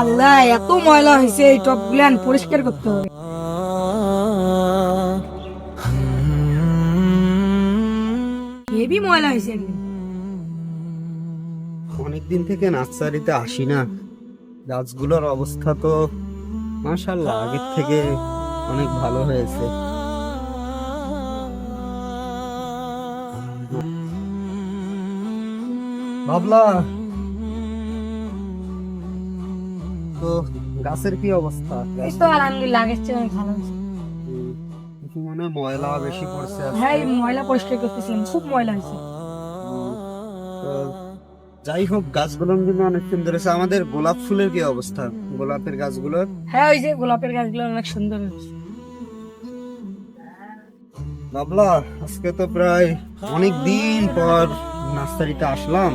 আল্লাহ, এত ময়লা হয়েছে এই টপ গুলান পরিষ্কার করতে হবে। হেভি ময়লা হয়েছে। অনেকদিন থেকে নার্সারিতে আসি না। গাছগুলোর অবস্থা তো মাশাল্লাহ আগের থেকে অনেক ভালো হয়েছে। ভাবলা তো গাছের কি অবস্থা? এই তো আলহামদুলিল্লাহ আগের চেয়ে অনেক ভালো হয়েছে। মনে ময়লা বেশি পড়ছে হ্যাঁ ময়লা পরিষ্কার করতেছিলাম খুব ময়লা হয়েছে। যাই হোক গাছগুলো কিন্তু অনেক সুন্দর হয়েছে। আমাদের গোলাপ ফুলের কি অবস্থা? গোলাপের গাছগুলোর? হ্যাঁ ওই যে গোলাপের গাছগুলো অনেক সুন্দর হয়েছে। বাবলা আজকে তো প্রায় অনেক দিন পর নার্সারিতে আসলাম।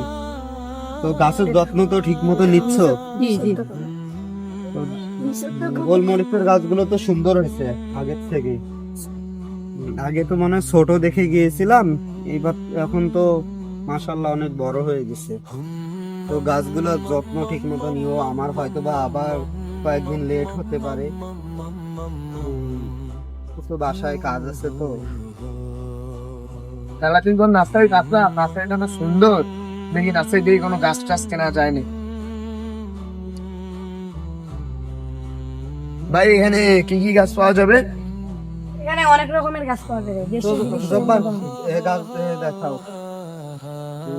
তো গাছের যত্ন তো ঠিক মতো নিচ্ছ? জি জি। তো গোলমরিচের গাছগুলো তো সুন্দর হয়েছে আগের থেকে। আগে তো মনে ছোট দেখে গিয়েছিলাম এইবার এখন তো মাশাল্লাহ অনেক বড় হয়ে গেছে। তো গাছগুলোর যত্ন ঠিক মতো নিও আমার হয়তো বা আবার কয়েকদিন লেট হতে পারে। তো বাসায় কাজ আছে তো। তাহলে তুমি কোন নার্সারি নার্সারিটা না সুন্দর। দেখি নার্সারি দিয়ে কোনো গাছ টাছ কেনা যায়নি ভাই এখানে কি কি গাছ পাওয়া যাবে? এখানে অনেক রকমের গাছ পাওয়া যাবে গাছ দেখাও।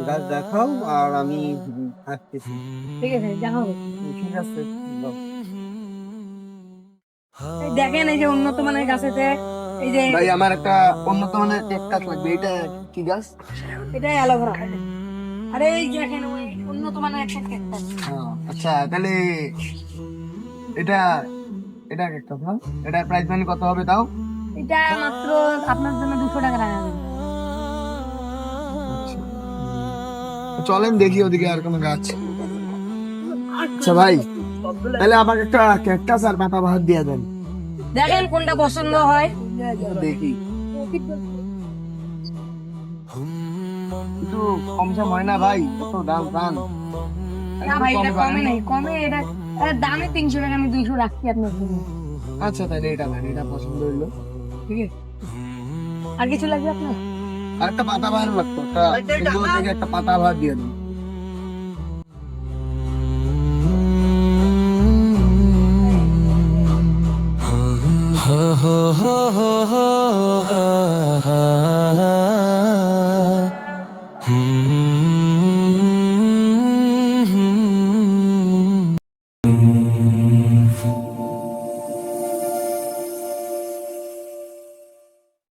গাছ দেখাও আর আমি আসতেছি ঠিক আছে দেখাবো ঠিক আছে দেখেন এই যে উন্নত মানের গাছ আছে এই যে ভাই আমার একটা উন্নত মানের টেক্টাস লাগবে এটা কি গাছ? এটা অ্যালোভেরা আরে এই দেখেন ওই উন্নত মানের একটা ক্যাকটাস হ্যাঁ, আচ্ছা তাহলে এটা এটা একটা না এটা প্রাইস মানি কত হবে তাও? এটা মাত্র আপনার জন্য দুশো টাকা রাখা যাবে। চলেন দেখি ওদিকে আর কোনো গাছ। আচ্ছা ভাই তাহলে আমাকে একটা ক্যাকটাস আর পাতা বাহার দিয়ে দেন। দেখেন কোনটা পছন্দ হয়। দেখি। কম সম হয় না ভাই কত দাম দাম। না ভাই এটা কমে নাই কমে এটা দামে তিনশো টাকা আমি দুইশো রাখছি আপনার আচ্ছা তাহলে এটা দেন এটা পছন্দ হইল ঠিক আছে আর কিছু লাগবে আপনার আর একটা পাতা বাহার লাগতো একটা একটা পাতা বাহার দিয়ে দিন হ হ হ হ হ